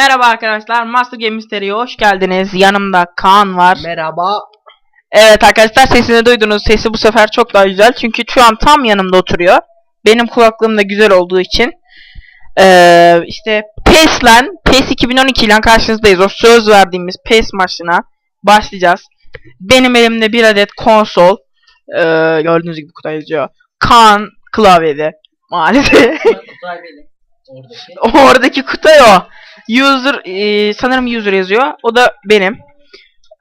Merhaba arkadaşlar, Master Game Mystery'e hoş geldiniz. Yanımda Kaan var. Merhaba. Evet arkadaşlar sesini duydunuz. Sesi bu sefer çok daha güzel. Çünkü şu an tam yanımda oturuyor. Benim kulaklığım da güzel olduğu için. Ee, işte PES'le, PES 2012 ile karşınızdayız. O söz verdiğimiz PES maçına başlayacağız. Benim elimde bir adet konsol. Ee, gördüğünüz gibi kutu yazıyor. Kaan klavyede maalesef. Kutay. Oradaki. Oradaki kutu o. User e, sanırım user yazıyor. O da benim.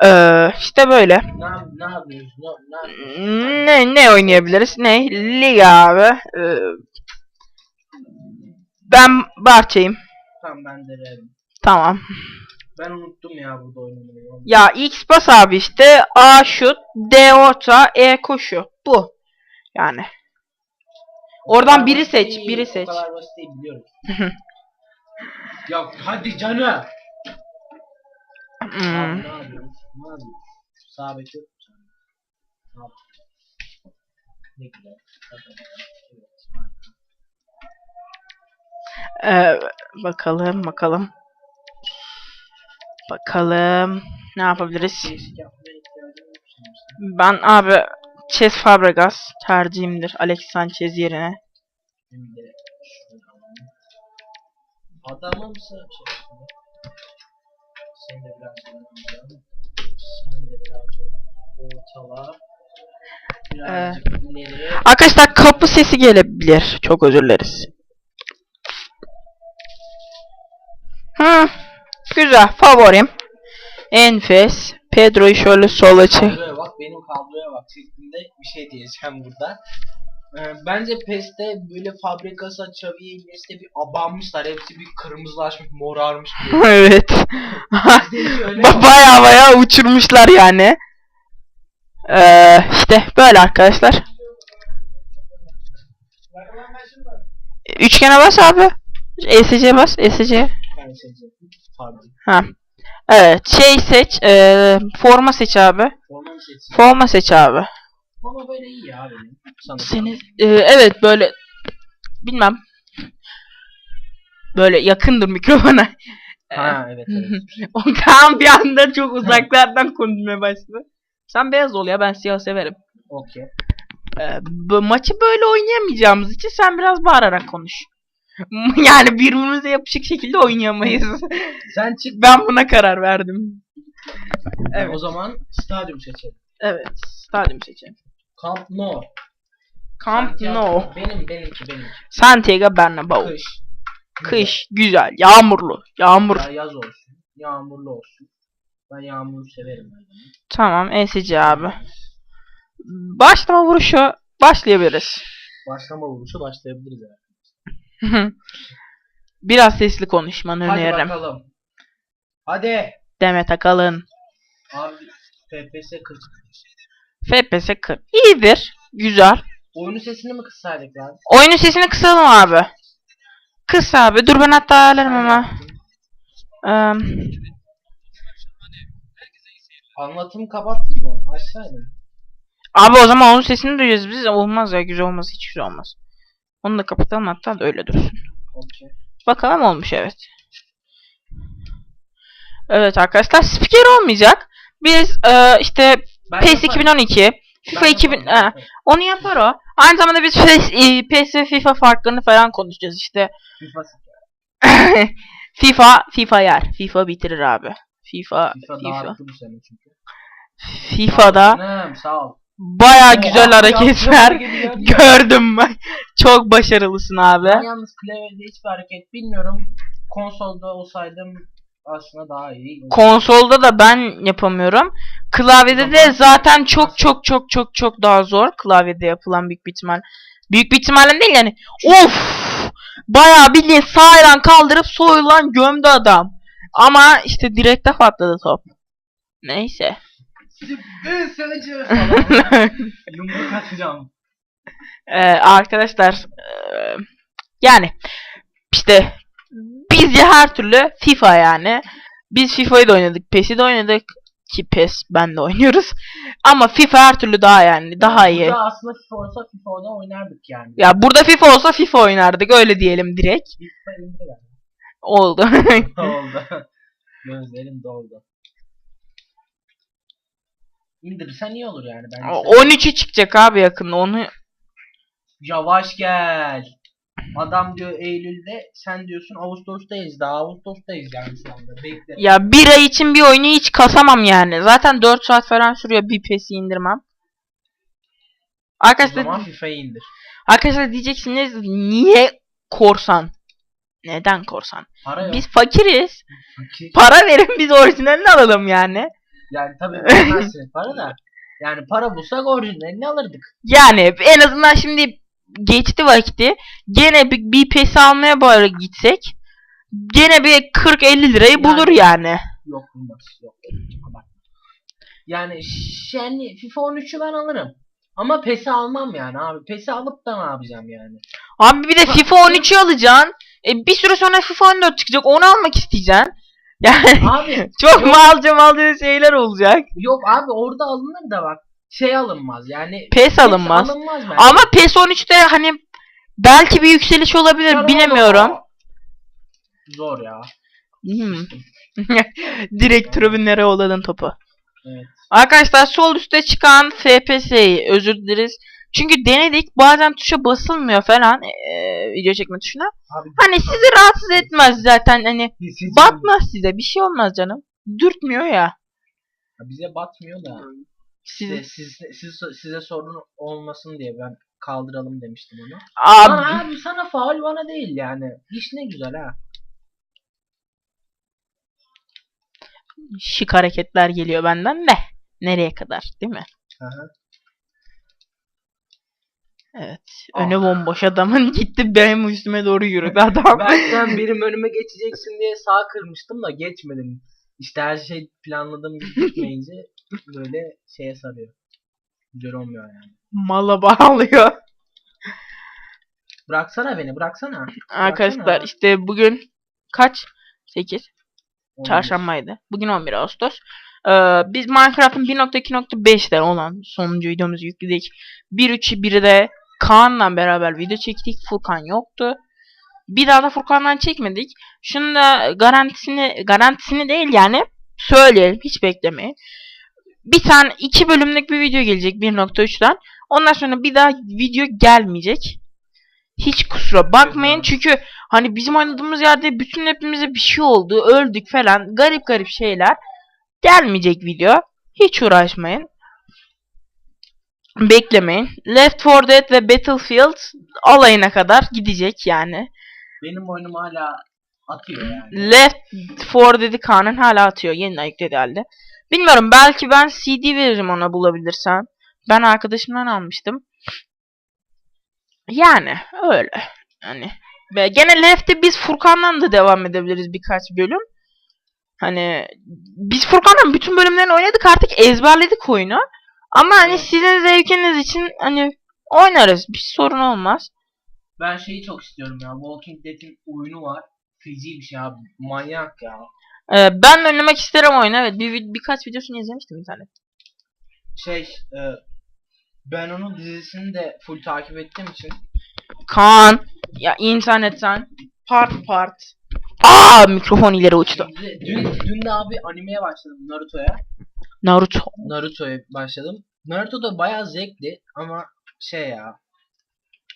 Ee, işte böyle. Ne, ne oynayabiliriz? Ne? Lig abi. Ee, ben Barçayım. Tamam ben de. Tamam. Ben unuttum ya burada oynamayı. Ya X bas abi işte. A şut, D orta, E koşu. Bu. Yani. Oradan biri seç, biri seç. O kadar basit değil biliyorum. Ya hadi canım. Abi, Hmm. ne yapıyoruz? Ne yapıyoruz? Sağ bek yok mu sende? Ne yapıyoruz? Ne güzel. Evet, harika. Ee, bakalım bakalım. Bakalım. Ne yapabiliriz? Değişik yapmaya ihtiyacım yok sanırsam. Ben abi Ches Fabregas tercihimdir. Alex Sanchez yerine. Adama? Şey, yapalım. Seni de biraz oynayalım. Sen de birazcık ortala. Birazcık ileri. Arkadaşlar kapı sesi gelebilir. Çok özür dileriz. Hı, güzel. Favorim. Enfes. Pedro'yu şöyle sola çek. Kabloya bak benim kabloya bak şeklinde bir şey diyeceğim burada. Ee, bence PES'te böyle Fabregas'a, Xavi'ye, Iniesta bir abanmışlar. Hepsi bir kırmızılaşmış, morarmış. evet. Baya baya uçurmuşlar yani. Ee, işte böyle arkadaşlar. Üçgene bas abi. ESC bas. ESC. Ha. Evet. Şey seç. ee, forma seç abi. Forma seç abi. Forma böyle iyi ya benim. Seni ee, evet böyle bilmem. Böyle yakındır mikrofona. Ha evet evet. o Kaan bir anda çok uzaklardan konuşmaya başladı. Sen beyaz ol ya ben siyah severim. Okey. Ee, bu maçı böyle oynayamayacağımız için sen biraz bağırarak konuş. yani birbirimize yapışık şekilde oynayamayız. Sen çık. ben buna karar verdim. Evet. O zaman stadyum seçelim. Evet. Stadyum seçelim. Camp Nou. Camp Santiago- Nou. Benim benimki benimki. Santiago Bernabeu. Kış. Kış. Güzel. Yağmurlu. Yağmur. Ya yaz olsun. Yağmurlu olsun. Ben yağmuru severim. Tamam. ESC abi. Başlama vuruşu başlayabiliriz. Başlama vuruşu başlayabiliriz yani. Biraz sesli konuşmanı Hadi öneririm. bakalım. Hadi. Demet Akalın. Abi FPS 40. FPS 40. İyidir. Güzel. Oyunun sesini mi kıssaydık lan? Oyunun sesini kısalım abi. Kıs abi. Dur ben hatta ayarlarım ama. Eee, Anlatımı kapattın mı? Açsaydın. abi o zaman onun sesini duyacağız biz. Olmaz ya. Güzel olmaz. Hiç güzel olmaz. Onu da kapatalım hatta da öyle dursun. Okey. Bakalım olmuş evet. Evet arkadaşlar spiker olmayacak. Biz eee, işte Ben PES yaparım. 2012, FIFA Ben 2000 yaparım, ben ha, yaparım. onu yapar o. Aynı zamanda biz PES, e, PES ve FIFA farklarını falan konuşacağız işte. FIFA, FIFA FIFA yer. FIFA bitirir abi. FIFA FIFA FIFA. bu sene çünkü. FIFA'da Canım, sağ ol. baya güzel hareketler gördüm ben. Çok başarılısın abi. Ben yalnız klavyede hiçbir hareket bilmiyorum. Konsolda olsaydım aslında daha iyi. Konsolda da ben yapamıyorum. Klavyede de zaten çok çok çok çok çok daha zor. Klavyede yapılan büyük bir ihtimal. Büyük bir ihtimalle değil yani. Of! Bayağı bildiğin sağ kaldırıp soyulan gömdü adam. Ama işte direkte patladı top. Neyse. Yumruk atacağım. Ee, arkadaşlar eee, yani işte ya her türlü FIFA yani. Biz FIFA'yı da oynadık, PES'i de oynadık ki PES ben de oynuyoruz. Ama FIFA her türlü daha yani daha iyi. Burada aslında FIFA olsa FIFA'da oynardık yani. Ya burada FIFA olsa FIFA oynardık öyle diyelim direkt. Oldu. oldu. Gözlerim doldu. İndirirsen iyi olur yani bence. 13'ü çıkacak abi yakında onu. Yavaş gel. Adam diyor Eylül'de sen diyorsun Ağustos'tayız daha Ağustos'tayız yani şu anda bekle. Ya bir ay için bir oyunu hiç kasamam yani. Zaten 4 saat falan sürüyor bir PES'i indirmem. o Arkadaşlar, zaman FIFA'yı indir. arkadaşlar diyeceksiniz niye korsan? Neden korsan? Para yok. Biz fakiriz. Fakir. Para verin biz orijinalini alalım yani. Yani tabii vermezsiniz para da. Yani para bulsak orijinalini alırdık. Yani en azından şimdi geçti vakti. Gene bir, bir PES almaya bari gitsek. Gene bir 40-50 lirayı bulur yani. Yok bulmaz. Yok. Yani yani FIFA 13'ü ben alırım. Ama PES'i almam yani abi. PES'i alıp da ne yapacağım yani? Abi bir de FIFA 13'ü alacaksın. E, bir süre sonra FIFA 14 çıkacak. Onu almak isteyeceksin. Yani Abi çok malca malca şeyler olacak. yok abi orada alınır da bak. Şey alınmaz yani. PES alınmaz. alınmaz bence. Ama PES 13'te hani belki bir yükseliş olabilir. Zor bilemiyorum. o. Zor ya. Hmm. Direkt tribünlere yolladın topu. Evet. Arkadaşlar sol üstte çıkan FPS'yi özür dileriz. Çünkü denedik bazen tuşa basılmıyor falan eee, video çekme tuşuna. Abi Hani sizi rahatsız etmez zaten hani batmaz size bir şey olmaz canım. Dürtmüyor ya. Bize batmıyor da. Size, siz, siz- size sorun olmasın diye ben kaldıralım demiştim onu. Abi, Lan abi sana faul bana değil yani. İş ne güzel ha. şık hareketler geliyor benden de. Nereye kadar değil mi? Hı hı. Evet. Ah. Öne bomboş adamın gitti benim üstüme doğru yürüdü adam. Ben sen benim önüme geçeceksin diye sağ kırmıştım da geçmedim. İşte her şey planladığım gibi gitmeyince böyle şeye sarıyor. Güzel olmuyor yani. Mala bağlıyor. Bıraksana beni bıraksana. Arkadaşlar işte bugün kaç? 8. 11. Çarşambaydı. Bugün 11 Ağustos. Ee, biz Minecraft'ın 1.2.5'te olan sonuncu videomuzu yükledik. 1.3'ü 1'de Kaan'la beraber video çektik. Furkan yoktu. Bir daha da Furkan'dan çekmedik. Şunu da garantisini garantisini değil yani söyleyelim hiç beklemeyin. Bir tane iki bölümlük bir video gelecek 1.3'ten. Ondan sonra bir daha video gelmeyecek. Hiç kusura bakmayın çünkü hani bizim oynadığımız yerde bütün hepimize bir şey oldu, öldük falan garip garip şeyler. Gelmeyecek video. Hiç uğraşmayın. Beklemeyin. Left 4 Dead ve Battlefield alayına kadar gidecek yani. Benim oyunum hala atıyor yani. Left 4 Dead'i Kaan'ın hala atıyor. Yeniden yükledi halde. Bilmiyorum belki ben CD veririm ona bulabilirsem. Ben arkadaşımdan almıştım. Yani öyle. Hani gene Left'te biz Furkan'dan da devam edebiliriz birkaç bölüm. Hani biz Furkan'la bütün bölümlerini oynadık artık ezberledik oyunu. Ama hani Evet. sizin zevkiniz için hani oynarız. Bir sorun olmaz. Ben şeyi çok istiyorum ya. Walking Dead'in oyunu var. Feci bir şey abi. Manyak ya. Ee, ben oynamak isterim oyunu. Evet bir, bir- birkaç videosunu izlemiştim internet. Şey e, ben onun dizisini de full takip ettiğim için Kaan ya internetten part part. Aa mikrofon ileri uçtu. Dün, dün de abi animeye başladım Naruto'ya. Naruto. Naruto'ya başladım. Naruto da bayağı zevkli ama şey ya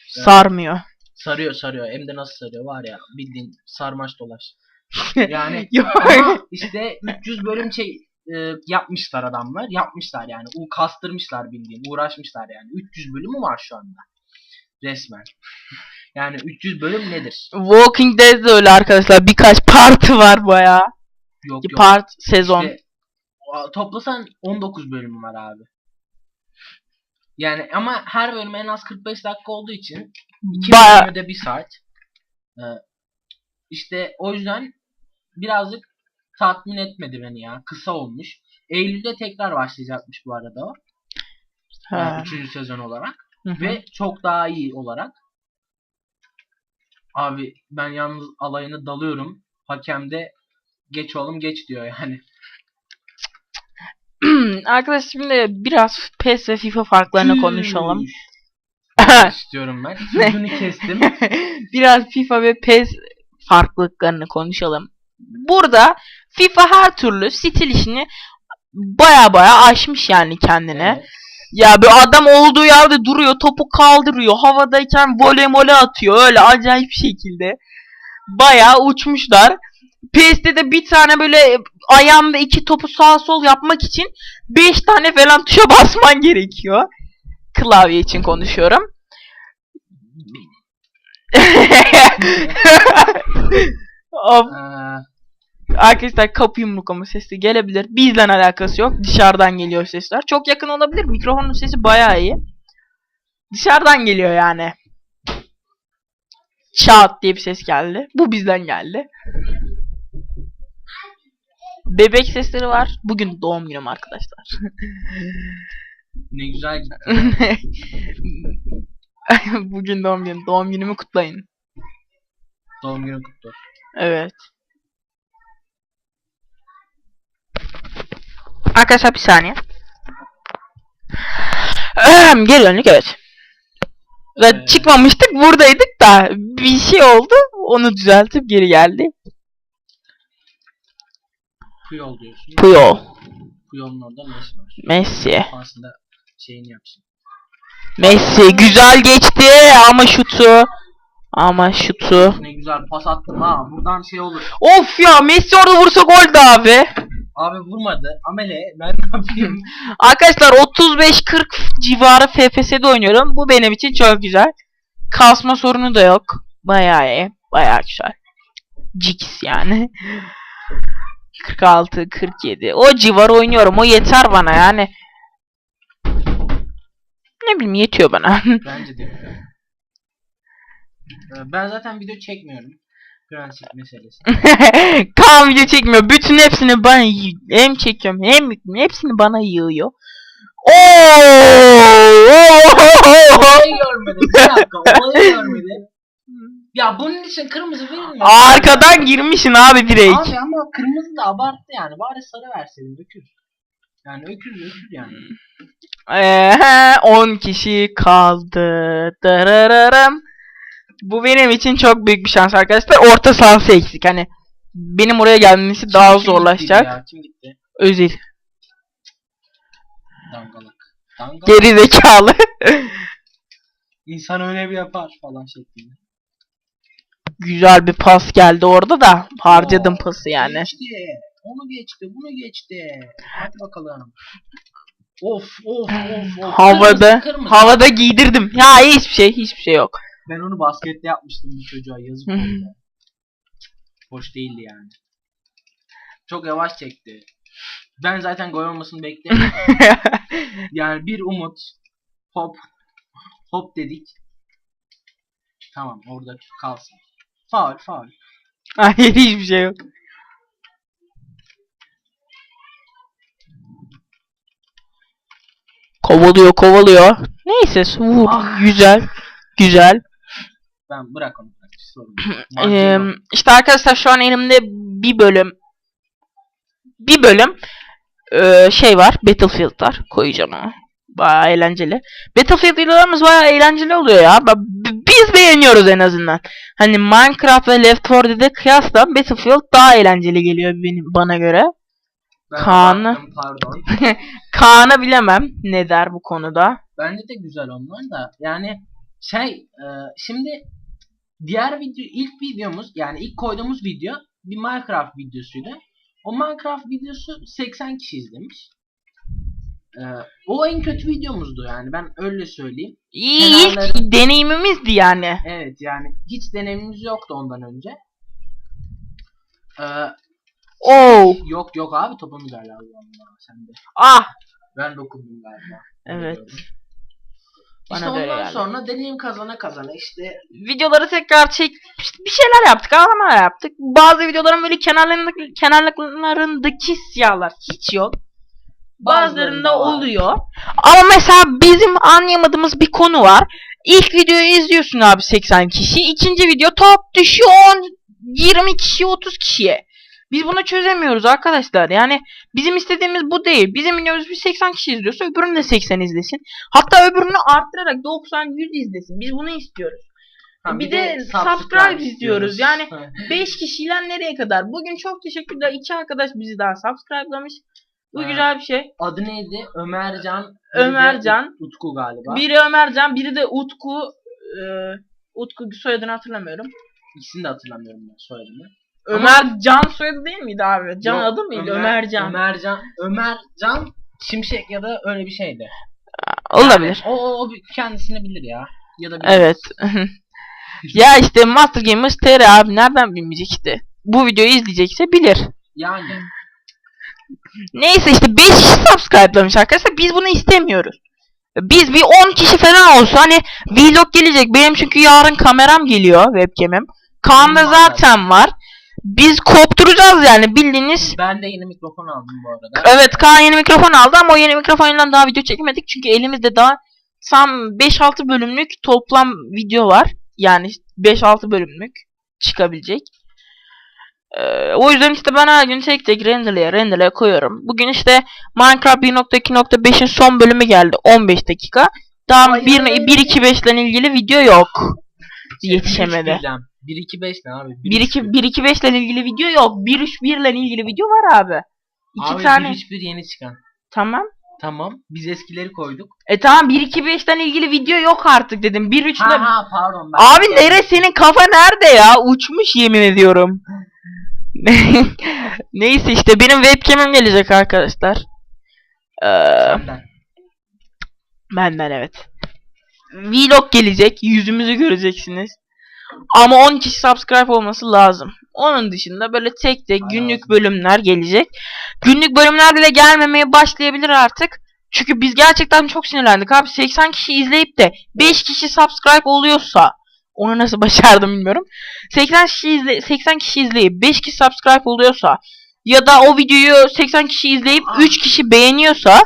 Sarmıyor. sarıyor sarıyor. Hem de nasıl sarıyor var ya bildiğin sarmaş dolaş. Yani ama işte 300 bölüm şey e, yapmışlar adamlar. Yapmışlar yani. U kastırmışlar bildiğin. Uğraşmışlar yani. 300 bölümü var şu anda. Resmen. Yani 300 bölüm nedir? Walking Dead de öyle arkadaşlar. Birkaç partı var bayağı. Yok yok. Part sezon. İşte, toplasan 19 bölümü var abi. Yani ama her bölüm en az 45 dakika olduğu için iki Baya bölümü de 1 saat. Ee, işte o yüzden birazcık tatmin etmedi beni ya. Kısa olmuş. Eylül'de tekrar başlayacakmış bu arada o. Yani üçüncü sezon olarak. Hı hı. Ve çok daha iyi olarak. Abi ben yalnız alayını dalıyorum. Hakem de geç oğlum geç diyor yani. Arkadaşlar şimdi biraz PES ve FIFA farklarını konuşalım. istiyorum ben. Sözünü kestim. biraz FIFA ve PES farklılıklarını konuşalım. Burada FIFA her türlü stil işini baya baya aşmış yani kendine. Evet. Ya bir adam olduğu yerde duruyor, topu kaldırıyor, havadayken voley mole atıyor öyle acayip şekilde. Bayağı uçmuşlar. PS'de de bir tane böyle ayağında iki topu sağ sol yapmak için 5 tane falan tuşa basman gerekiyor. Klavye için konuşuyorum. of, Ee, arkadaşlar kapı yumruklama sesi gelebilir. Bizle alakası yok. Dışarıdan geliyor sesler. Çok yakın olabilir. Mikrofonun sesi bayağı iyi. Dışarıdan geliyor yani. Çat diye bir ses geldi. Bu bizden geldi. Bebek sesleri var. Bugün doğum günüm arkadaşlar. ne güzel gitti. Bugün doğum günüm. Doğum günümü kutlayın. Doğum günün kutlu. Evet. Arkadaşlar bir saniye. Geri döndük evet. Ve Evet. çıkmamıştık buradaydık da bir şey oldu. Onu düzeltip geri geldi. Puyol diyorsun. Puyol. Puyol'un orada işi var? Messi. Aslında şeyini yapsın. Messi güzel geçti ama şutu. Ama şutu. Ne güzel pas attım ha. Buradan şey olur. Of ya Messi orada vursa goldü abi. Abi vurmadı. Amele ben ne yapayım? Arkadaşlar 35-40 civarı FPS'de oynuyorum. Bu benim için çok güzel. Kasma sorunu da yok. Bayağı iyi. Bayağı güzel. Jigs yani. 46, 47. O civar oynuyorum. O yeter bana yani. Ne bileyim yetiyor bana. Bence de Ben zaten video çekmiyorum. Prensip meselesi. Kaan video çekmiyor. Bütün hepsini bana hem çekiyorum hem. Hepsini bana yığıyor. Oo! Olayı görmedim. Bir dakika olayı görmedim. Ya bunun için kırmızı verilmiyor. Arkadan girmişsin abi direkt. Abi ama kırmızı da abarttı yani. Bari sarı verseydin öküz. Yani öküz öküz yani. Eee 10 kişi kaldı. Darararım. Bu benim için çok büyük bir şans arkadaşlar. Orta sahası eksik. Hani benim oraya gelmesi daha Kim- kim zorlaşacak. ya? Kim gitti? Özil. Dangalak. Dangalak. Geri zekalı. İnsan öyle bir yapar falan şeklinde. Güzel bir pas geldi orada da. Harcadım Oo, pası yani. Geçti. Onu geçti. Bunu geçti. Hadi bakalım. Of of of of. Havada Kırmızı, kırmızı. havada giydirdim. Ya hiçbir şey, hiçbir şey yok. Ben onu baskette yapmıştım bu çocuğa yazık oldu. Hoş değildi yani. Çok yavaş çekti. Ben zaten gol olmasını beklemiyorum. yani bir umut. Hop. Hop dedik. Tamam orada kalsın. Faul faul. Hayır hiçbir şey yok. Kovalıyor, kovalıyor. Neyse, vur. Ah. Güzel. Güzel. Ben bırak onu. bırak, sorun Marcelo. işte arkadaşlar şu an elimde bir bölüm bir bölüm eee, şey var. Battlefield var. Koyacağım onu. Bayağı eğlenceli. Battlefield videolarımız bayağı eğlenceli oluyor ya. Biz beğeniyoruz en azından. Hani Minecraft ve Left 4 Dead'e kıyasla Battlefield daha eğlenceli geliyor benim bana göre. Kaan'ı-. Kaan'a bilemem ne der bu konuda. Bence de güzel onlar da. Yani şey e, şimdi diğer video ilk videomuz yani ilk koyduğumuz video bir Minecraft videosuydu. O Minecraft videosu 80 kişi izlemiş. E, o en kötü videomuzdu yani ben öyle söyleyeyim. İyi ilk deneyimimizdi yani. Evet yani hiç deneyimimiz yoktu ondan önce. E, Oo. yok yok abi abi Allah sen de. Ah. Ben dokundum galiba. Evet. Bana İşte ondan geldi. sonra deneyim kazana kazana işte videoları tekrar çek işte bir şeyler yaptık ama yaptık. Bazı videoların böyle kenarlarındaki kenarlarındaki siyahlar hiç yok. Bazılarında Bazılarında var. oluyor. Ama mesela bizim anlayamadığımız bir konu var. İlk videoyu izliyorsun abi 80 kişi. ikinci video top düşüyor 10 20 kişi 30 kişiye. Biz bunu çözemiyoruz arkadaşlar. Yani bizim istediğimiz bu değil. Bizim videomuz bir 80 kişi izliyorsa öbürünü de 80 izlesin. Hatta öbürünü arttırarak 90 100 izlesin. Biz bunu istiyoruz. Ha, bir de subscribe istiyoruz. Yani Ha. 5 kişiyle nereye kadar? Bugün çok teşekkürler. İki arkadaş bizi daha subscribe'lamış. Bu Ha. güzel bir şey. Adı neydi? Ömercan. de Ömercan. Utku galiba. Biri Ömercan, biri de Utku. Ee, Utku soyadını hatırlamıyorum. İkisini de hatırlamıyorum ben soyadını. Ömer Can soyadı değil miydi abi? Can Yok, adı mıydı? Ömer- Ömercan. Ömercan. Ömercan Şimşek ya da öyle bir şeydi. Olabilir. O, o, o bir- kendisini bilir ya. Ya da bilir. Evet. ya işte Master Gamers TR abi nereden bilmeyecek işte. Bu videoyu izleyecekse bilir. Yani. Neyse işte 5 kişi subscribe'lamış arkadaşlar. Biz bunu istemiyoruz. Biz bir 10 kişi falan olsa hani vlog gelecek. Benim çünkü yarın kameram geliyor webcam'im. Kaan'da Benim var zaten var. Biz kopturacağız yani bildiğiniz. Ben de yeni mikrofon aldım bu arada. Evet Kaan yeni mikrofon aldı ama o yeni mikrofonla daha video çekemedik. Çünkü elimizde daha tam 5-6 bölümlük toplam video var. Yani 5-6 bölümlük çıkabilecek. Ee, o yüzden işte ben her gün tek tek renderlaya renderlaya koyuyorum. Bugün işte Minecraft 1.2.5'in son bölümü geldi. 15 dakika. Daha Ay. 1.2.5 ile ilgili video yok. Yetişemedi. 1-2-5 ne abi? 1.2.5 ile ilgili video yok. 1.3.1 ile ilgili video var abi. İki abi, tane. 1-3-1 yeni çıkan. Tamam. Tamam. Biz eskileri koyduk. E tamam 1-2-5'ten ilgili video yok artık dedim. 1-3'le... Ha ha pardon ben. Abi nere senin kafa nerede ya? Uçmuş yemin ediyorum. Neyse işte benim webcam'im gelecek arkadaşlar. Ee, Senden. benden evet. Vlog gelecek. Yüzümüzü göreceksiniz. Ama 10 kişi subscribe olması lazım. Onun dışında böyle tek tek günlük bölümler gelecek. Günlük bölümler bile gelmemeye başlayabilir artık. Çünkü biz gerçekten çok sinirlendik abi. 80 kişi izleyip de 5 kişi subscribe oluyorsa onu nasıl başardım bilmiyorum. 80 kişi izle 80 kişi izleyip 5 kişi subscribe oluyorsa ya da o videoyu 80 kişi izleyip Ah. 3 kişi beğeniyorsa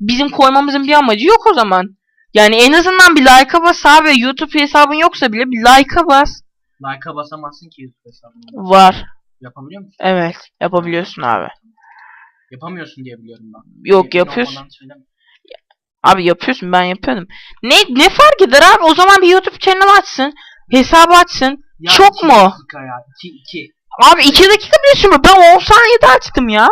bizim koymamızın bir amacı yok o zaman. Yani en azından bir like'a bas abi. YouTube hesabın yoksa bile bir like'a bas. Like'a basamazsın ki YouTube hesabına. Var. Yapabiliyor musun? Evet. Yapabiliyorsun abi. Yapamıyorsun diye biliyorum ben. Yok Yemin yapıyorsun. Abi yapıyorsun ben yapıyordum. Ne ne fark eder abi? O zaman bir YouTube channel açsın. Hesabı açsın. Ya Çok iki mu? dakika ya. 2 2. Abi 2 dakika bile sürmüyor. Ben 10 saniyede açtım ya.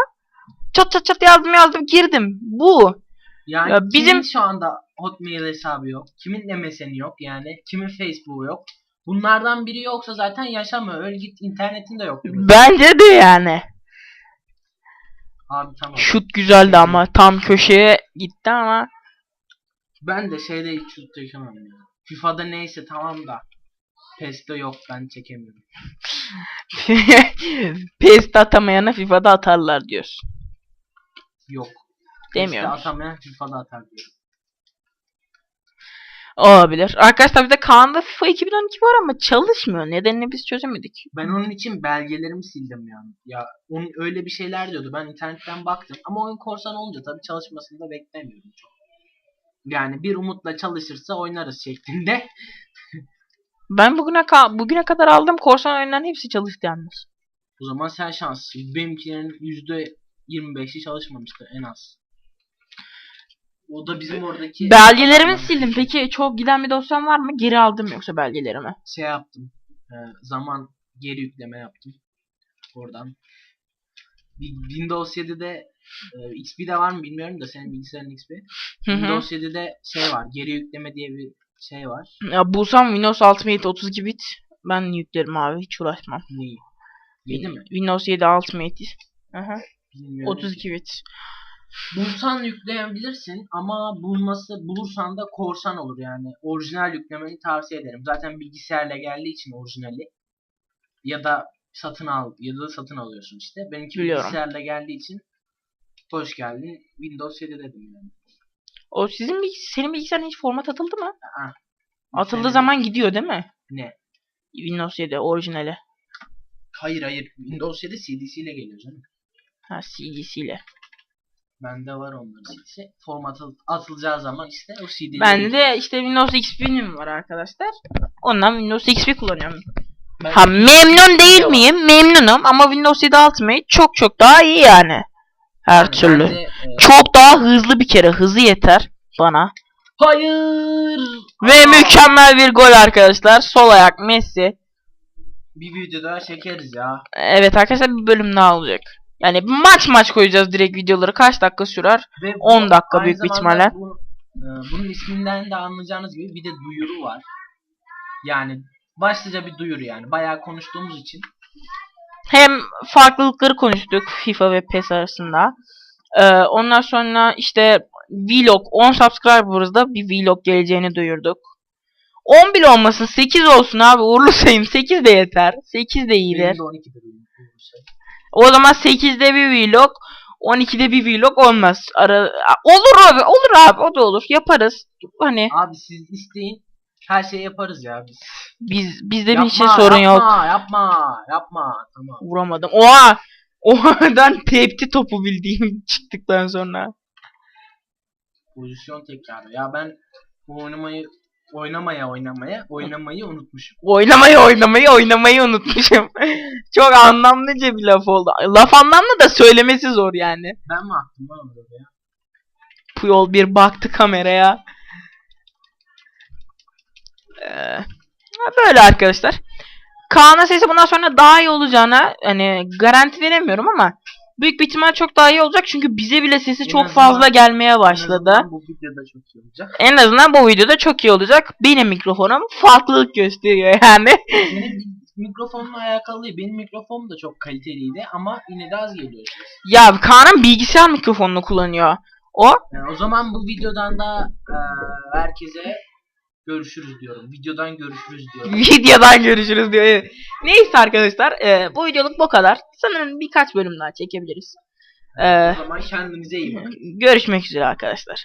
Çat çat çat yazdım yazdım girdim. Bu. Yani Ya bizim- şu anda Hotmail hesabı yok? Kimin MSN'i yok yani? Kimin Facebook'u yok? Bunlardan biri yoksa zaten yaşamıyor. Öl git internetin de yok. Bence de yani. Abi tamam. Şut güzeldi ama tam köşeye gitti ama. Ben de şeyde hiç şut yaşamam ya. FIFA'da neyse tamam da. PES'te yok ben çekemiyorum. PES'te atamayana FIFA'da atarlar diyorsun. Yok. Demiyorum. PES'te atamayan FIFA'da atar diyorum. Olabilir. Arkadaşlar bir de Kaan'da FIFA 2012 var ama çalışmıyor. Nedenini biz çözemedik. Ben onun için belgelerimi sildim yani. Ya onun öyle bir şeyler diyordu. Ben internetten baktım. Ama oyun korsan olunca tabii çalışmasını da beklemiyorum çok. Yani bir umutla çalışırsa oynarız şeklinde. Ben bugüne ka- bugüne kadar aldığım korsan oyunların hepsi çalıştı yalnız. O zaman sen şanslısın. Benimkilerin %25'i çalışmamıştı en az. O da bizim oradaki... Belgelerimi sildim. Peki çok giden bir dosyam var mı? Geri aldım yoksa belgelerimi. Şey yaptım. e, zaman geri yükleme yaptım. Oradan. Wi- Windows 7'de e, XP'de var mı bilmiyorum da senin bilgisayarın XP. Hı hı. Windows 7'de şey var. Geri yükleme diye bir şey var. Ya bulsam Windows Ultimate 32 bit ben yüklerim abi hiç uğraşmam. Neyi? 7 mi? Windows 7 Ultimate. Aha, Bilmiyorum. 32 bit. Bulsan yükleyebilirsin ama bulması bulursan da korsan olur yani. Orijinal yüklemeni tavsiye ederim. Zaten bilgisayarla geldiği için orijinali. Ya da satın al ya da satın alıyorsun işte. Benimki Biliyorum. bilgisayarla geldiği için hoş geldin. Windows 7 dedim yani. O sizin bilgis senin bilgisayarın hiç format atıldı mı? Aa, Atıldığı Senin- zaman gidiyor değil mi? ne? Windows 7 orijinali. Hayır hayır. Windows 7 CD'si ile geliyor canım. Ha CD'siyle. Bende var onların CD'si. Format atıl- atılacağı zaman işte o CD 'yi Bende de işte Windows XP'nim var arkadaşlar. Ondan Windows XP kullanıyorum. Ben- Ha memnun değil var. miyim? Memnunum ama Windows 7 Ultimate çok çok daha iyi yani. Her Yani türlü. bende, e, Çok daha hızlı bir kere. Hızı yeter bana. Hayır. Ve Aa! mükemmel bir gol arkadaşlar. Sol ayak Messi. Bir video daha çekeriz ya. Evet arkadaşlar bir bölüm daha olacak. Yani maç maç koyacağız direkt videoları. Kaç dakika sürer? Ve bu 10 dakika büyük bir ihtimalle. Bu, e, bunun isminden de anlayacağınız gibi bir de duyuru var. Yani başlıca bir duyuru yani. Bayağı konuştuğumuz için. Hem farklılıkları konuştuk FIFA ve PES arasında. Ee, ondan sonra işte vlog 10 subscriber'da bir vlog geleceğini duyurduk. 10 bile olmasın 8 olsun abi uğurlu sayım 8 de yeter. 8 de iyidir. Benim de 12'de benim. bu şey. O zaman 8'de bir vlog 12'de bir vlog olmaz. Ara olur abi olur abi o da olur yaparız. Hani Abi siz isteyin. Her şeyi yaparız ya biz. biz bizde bir şey sorun yok. yapma, Yapma, yapma, Tamam. Vuramadım. Oha! Ohadan tepti topu bildiğim çıktıktan sonra. Pozisyon tekrarı. Ya ben bu oynamayı oynamaya oynamaya oynamayı unutmuşum. Oynamayı oynamayı oynamayı unutmuşum. Çok anlamlıca bir laf oldu. Laf anlamlı da söylemesi zor yani. Ben mi attım lan orada ya? Puyol bir baktı kameraya. Ee, böyle arkadaşlar. Kaan'ın sesi bundan sonra daha iyi olacağına hani garanti veremiyorum ama büyük bir ihtimal çok daha iyi olacak çünkü bize bile sesi En çok fazla gelmeye En başladı. azından Bu videoda çok iyi olacak. En azından bu videoda çok iyi olacak. Benim mikrofonum farklılık gösteriyor yani. Senin mikrofonla alakalı değil. Benim mikrofonum da çok kaliteliydi ama yine de az geliyor. ses. ya Kaan'ın bilgisayar mikrofonunu kullanıyor. O Yani o zaman bu videodan da eee, herkese görüşürüz diyorum. Videodan görüşürüz diyorum. videodan görüşürüz diyor. Evet. Neyse arkadaşlar e, bu videoluk bu kadar. Sanırım birkaç bölüm daha çekebiliriz. E, O zaman kendinize iyi bakın. görüşmek üzere arkadaşlar.